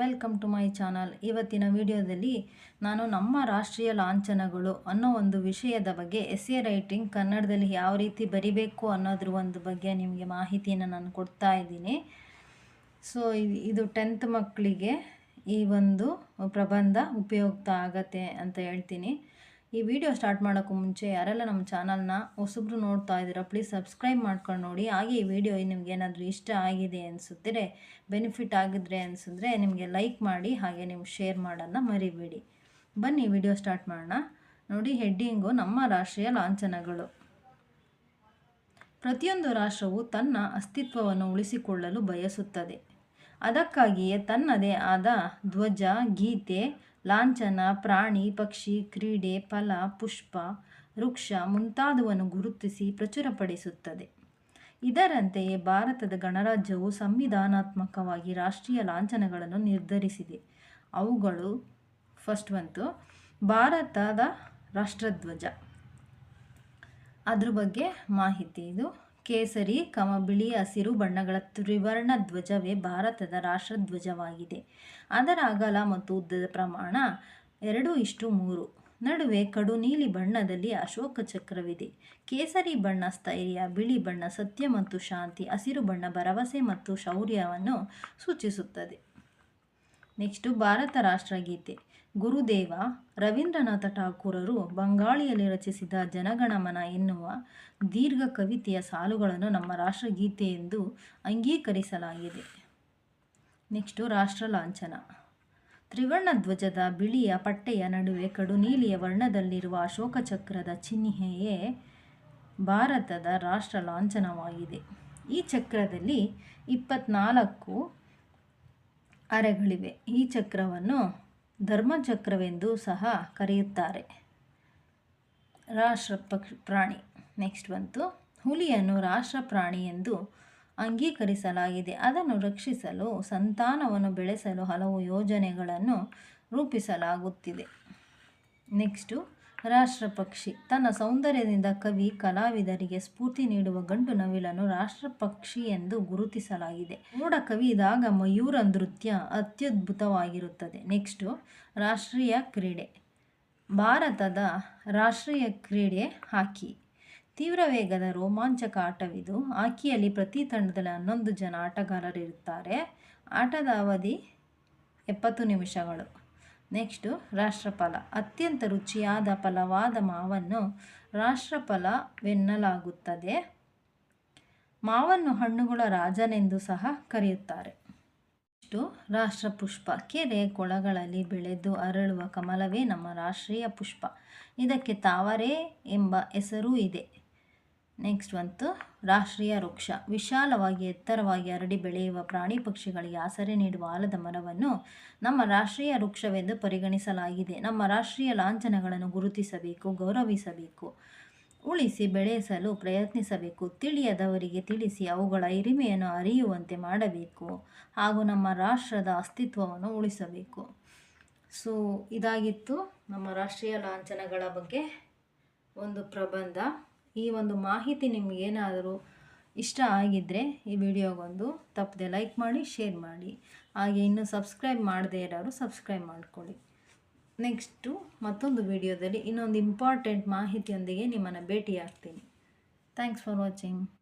Welcome to my channel ಇವತ್ತಿನ ವಿಡಿಯೋದಲ್ಲಿ ನಾನು ನಮ್ಮ ರಾಷ್ಟ್ರೀಯ ಲಾಂಛನಗಳು ಅನ್ನೋ ಒಂದು ವಿಷಯದ ಬಗ್ಗೆ ಎಸ್ ಎ ರೈಟಿಂಗ್ ಕನ್ನಡದಲ್ಲಿ ಯಾವ ರೀತಿ ಬರಿಬೇಕು ಅನ್ನೋದ್ರ ಒಂದು ಬಗ್ಗೆ ನಿಮಗೆ ಮಾಹಿತಿಯನ್ನು ನಾನು ಕೊಡ್ತಾ ಇದ್ದೀನಿ. ಸೊ ಇದು ಟೆಂತ್ ಮಕ್ಕಳಿಗೆ ಈ ಒಂದು ಪ್ರಬಂಧ ಉಪಯುಕ್ತ ಆಗತ್ತೆ ಅಂತ ಹೇಳ್ತೀನಿ. ಈ ವಿಡಿಯೋ ಸ್ಟಾರ್ಟ್ ಮಾಡೋಕ್ಕೂ ಮುಂಚೆ ಯಾರೆಲ್ಲ ನಮ್ಮ ಚಾನಲ್ನ ಹೊಸಬ್ರು ನೋಡ್ತಾ ಇದ್ದೀರಾ ಪ್ಲೀಸ್ ಸಬ್ಸ್ಕ್ರೈಬ್ ಮಾಡ್ಕೊಂಡು ನೋಡಿ. ಹಾಗೆ ಈ ವಿಡಿಯೋ ನಿಮ್ಗೆ ಏನಾದರೂ ಇಷ್ಟ ಆಗಿದೆ ಅನಿಸುತ್ತಿದ್ರೆ ಬೆನಿಫಿಟ್ ಆಗಿದ್ರೆ ಅನಿಸಿದ್ರೆ ನಿಮಗೆ ಲೈಕ್ ಮಾಡಿ, ಹಾಗೆ ನೀವು ಶೇರ್ ಮಾಡೋದನ್ನ ಮರಿಬೇಡಿ. ಬನ್ನಿ ವಿಡಿಯೋ ಸ್ಟಾರ್ಟ್ ಮಾಡೋಣ. ನೋಡಿ, ಹೆಡ್ಡಿಂಗು ನಮ್ಮ ರಾಷ್ಟ್ರೀಯ ಲಾಂಛನಗಳು. ಪ್ರತಿಯೊಂದು ರಾಷ್ಟ್ರವು ತನ್ನ ಅಸ್ತಿತ್ವವನ್ನು ಉಳಿಸಿಕೊಳ್ಳಲು ಬಯಸುತ್ತದೆ. ಅದಕ್ಕಾಗಿಯೇ ತನ್ನದೇ ಆದ ಧ್ವಜ, ಗೀತೆ ಲಾಂಛನ, ಪ್ರಾಣಿ, ಪಕ್ಷಿ, ಕ್ರೀಡೆ, ಫಲ, ಪುಷ್ಪ, ವೃಕ್ಷ ಮುಂತಾದವನ್ನು ಗುರುತಿಸಿ ಪ್ರಚುರಪಡಿಸುತ್ತದೆ. ಇದರಂತೆಯೇ ಭಾರತದ ಗಣರಾಜ್ಯವು ಸಂವಿಧಾನಾತ್ಮಕವಾಗಿ ರಾಷ್ಟ್ರೀಯ ಲಾಂಛನಗಳನ್ನು ನಿರ್ಧರಿಸಿದೆ. ಅವುಗಳು ಫಸ್ಟ್ ಬಂತು ಭಾರತದ ರಾಷ್ಟ್ರಧ್ವಜ. ಅದ್ರ ಬಗ್ಗೆ ಮಾಹಿತಿ ಇದು. ಕೇಸರಿ ಕಮ ಬಿಳಿ ಹಸಿರು ಬಣ್ಣಗಳ ತ್ರಿವರ್ಣ ಧ್ವಜವೇ ಭಾರತದ ರಾಷ್ಟ್ರಧ್ವಜವಾಗಿದೆ ಅದರ ಅಗಲ ಮತ್ತು ಉದ್ದದ ಪ್ರಮಾಣ ಎರಡು ಇಷ್ಟು ಮೂರು. ನಡುವೆ ಕಡು ನೀಲಿ ಬಣ್ಣದಲ್ಲಿ ಅಶೋಕ ಚಕ್ರವಿದೆ. ಕೇಸರಿ ಬಣ್ಣ ಸ್ಥೈರ್ಯ, ಬಿಳಿ ಬಣ್ಣ ಸತ್ಯ ಮತ್ತು ಶಾಂತಿ, ಹಸಿರು ಬಣ್ಣ ಭರವಸೆ ಮತ್ತು ಶೌರ್ಯವನ್ನು ಸೂಚಿಸುತ್ತದೆ. ನೆಕ್ಸ್ಟು ಭಾರತ ರಾಷ್ಟ್ರಗೀತೆ. ಗುರುದೇವ ರವೀಂದ್ರನಾಥ ಠಾಕೂರರು ಬಂಗಾಳಿಯಲ್ಲಿ ರಚಿಸಿದ ಜನಗಣಮನ ಎನ್ನುವ ದೀರ್ಘ ಕವಿತೆಯ ಸಾಲುಗಳನ್ನು ನಮ್ಮ ರಾಷ್ಟ್ರಗೀತೆ ಎಂದು ಅಂಗೀಕರಿಸಲಾಗಿದೆ. ನೆಕ್ಸ್ಟು ರಾಷ್ಟ್ರ ಲಾಂಛನ. ತ್ರಿವರ್ಣ ಧ್ವಜದ ಬಿಳಿಯ ಪಟ್ಟೆಯ ನಡುವೆ ಕಡು ನೀಲಿಯ ವರ್ಣದಲ್ಲಿರುವ ಅಶೋಕ ಚಕ್ರದ ಚಿಹ್ನೆಯೇ ಭಾರತದ ರಾಷ್ಟ್ರ ಲಾಂಛನವಾಗಿದೆ. ಈ ಚಕ್ರದಲ್ಲಿ ಇಪ್ಪತ್ನಾಲ್ಕು ಅರೆಗಳಿವೆ. ಈ ಚಕ್ರವನ್ನು ಧರ್ಮಚಕ್ರವೆಂದು ಸಹ ಕರೆಯುತ್ತಾರೆ. ರಾಷ್ಟ್ರ ಪಕ್ಷ ಪ್ರಾಣಿ ನೆಕ್ಸ್ಟ್ ಬಂತು. ಹುಲಿಯನ್ನು ರಾಷ್ಟ್ರ ಪ್ರಾಣಿ ಎಂದು ಅಂಗೀಕರಿಸಲಾಗಿದೆ. ಅದನ್ನು ರಕ್ಷಿಸಲು, ಸಂತಾನವನ್ನು ಬೆಳೆಸಲು ಹಲವು ಯೋಜನೆಗಳನ್ನು ರೂಪಿಸಲಾಗುತ್ತಿದೆ. ನೆಕ್ಸ್ಟು ರಾಷ್ಟ್ರ ಪಕ್ಷಿ ತನ್ನ ಸೌಂದರ್ಯದಿಂದ ಕವಿ, ಕಲಾವಿದರಿಗೆ ಸ್ಫೂರ್ತಿ ನೀಡುವ ಗಂಡು ನವಿಲನ್ನು ರಾಷ್ಟ್ರಪಕ್ಷಿ ಎಂದು ಗುರುತಿಸಲಾಗಿದೆ. ನೋಡ ಕವಿದಾಗ ಮಯೂರ ನೃತ್ಯ ಅತ್ಯದ್ಭುತವಾಗಿರುತ್ತದೆ. ನೆಕ್ಸ್ಟು ರಾಷ್ಟ್ರೀಯ ಕ್ರೀಡೆ. ಭಾರತದ ರಾಷ್ಟ್ರೀಯ ಕ್ರೀಡೆ ಹಾಕಿ. ತೀವ್ರ ವೇಗದ ರೋಮಾಂಚಕ ಆಟವಿದು. ಹಾಕಿಯಲ್ಲಿ ಪ್ರತಿ ತಂಡದಲ್ಲಿ ಹನ್ನೊಂದು ಜನ ಆಟಗಾರರಿರುತ್ತಾರೆ. ಆಟದ ಅವಧಿ ಎಪ್ಪತ್ತು ನಿಮಿಷಗಳು. ನೆಕ್ಸ್ಟು ರಾಷ್ಟ್ರಫಲ. ಅತ್ಯಂತ ರುಚಿಯಾದ ಫಲವಾದ ಮಾವನ್ನು ರಾಷ್ಟ್ರಫಲವೆನ್ನಲಾಗುತ್ತದೆ ಮಾವನ್ನು ಹಣ್ಣುಗಳ ರಾಜನೆಂದು ಸಹ ಕರೆಯುತ್ತಾರೆ. ನೆಕ್ಸ್ಟು ರಾಷ್ಟ್ರಪುಷ್ಪ. ಕೆರೆ ಕೊಳಗಳಲ್ಲಿ ಬೆಳೆದು ಅರಳುವ ಕಮಲವೇ ನಮ್ಮ ರಾಷ್ಟ್ರೀಯ ಪುಷ್ಪ. ಇದಕ್ಕೆ ತಾವರೆ ಎಂಬ ಹೆಸರೂ ಇದೆ. ನೆಕ್ಸ್ಟ್ ಬಂತು ರಾಷ್ಟ್ರೀಯ ವೃಕ್ಷ ವಿಶಾಲವಾಗಿ ಎತ್ತರವಾಗಿ ಹರಡಿ ಬೆಳೆಯುವ ಪ್ರಾಣಿ ಪಕ್ಷಿಗಳಿಗೆ ಆಸರೆ ನೀಡುವ ಆಲದ ಮರವನ್ನು ನಮ್ಮ ರಾಷ್ಟ್ರೀಯ ವೃಕ್ಷವೆಂದು ಪರಿಗಣಿಸಲಾಗಿದೆ. ನಮ್ಮ ರಾಷ್ಟ್ರೀಯ ಲಾಂಛನಗಳನ್ನು ಗುರುತಿಸಬೇಕು, ಗೌರವಿಸಬೇಕು, ಉಳಿಸಿ ಬೆಳೆಸಲು ಪ್ರಯತ್ನಿಸಬೇಕು, ತಿಳಿಯದವರಿಗೆ ತಿಳಿಸಿ ಅವುಗಳ ಹಿರಿಮೆಯನ್ನು ಅರಿಯುವಂತೆ ಮಾಡಬೇಕು ಹಾಗೂ ನಮ್ಮ ರಾಷ್ಟ್ರದ ಅಸ್ತಿತ್ವವನ್ನು ಉಳಿಸಬೇಕು. ಸೊ ಇದಾಗಿತ್ತು ನಮ್ಮ ರಾಷ್ಟ್ರೀಯ ಲಾಂಛನಗಳ ಬಗ್ಗೆ ಒಂದು ಪ್ರಬಂಧ. ಈ ಒಂದು ಮಾಹಿತಿ ನಿಮಗೇನಾದರೂ ಇಷ್ಟ ಆಗಿದ್ದರೆ ಈ ವಿಡಿಯೋಗೊಂದು ತಪ್ಪದೆ ಲೈಕ್ ಮಾಡಿ, ಶೇರ್ ಮಾಡಿ. ಹಾಗೆ ಇನ್ನೂ ಸಬ್ಸ್ಕ್ರೈಬ್ ಮಾಡದೇ ಇರೋರು ಸಬ್ಸ್ಕ್ರೈಬ್ ಮಾಡ್ಕೊಳ್ಳಿ. ನೆಕ್ಸ್ಟು ಮತ್ತೊಂದು ವಿಡಿಯೋದಲ್ಲಿ ಇನ್ನೊಂದು ಇಂಪಾರ್ಟೆಂಟ್ ಮಾಹಿತಿಯೊಂದಿಗೆ ನಿಮ್ಮನ್ನು ಭೇಟಿ ಆಗ್ತೀನಿ ಥ್ಯಾಂಕ್ಸ್ ಫಾರ್ ವಾಚಿಂಗ್.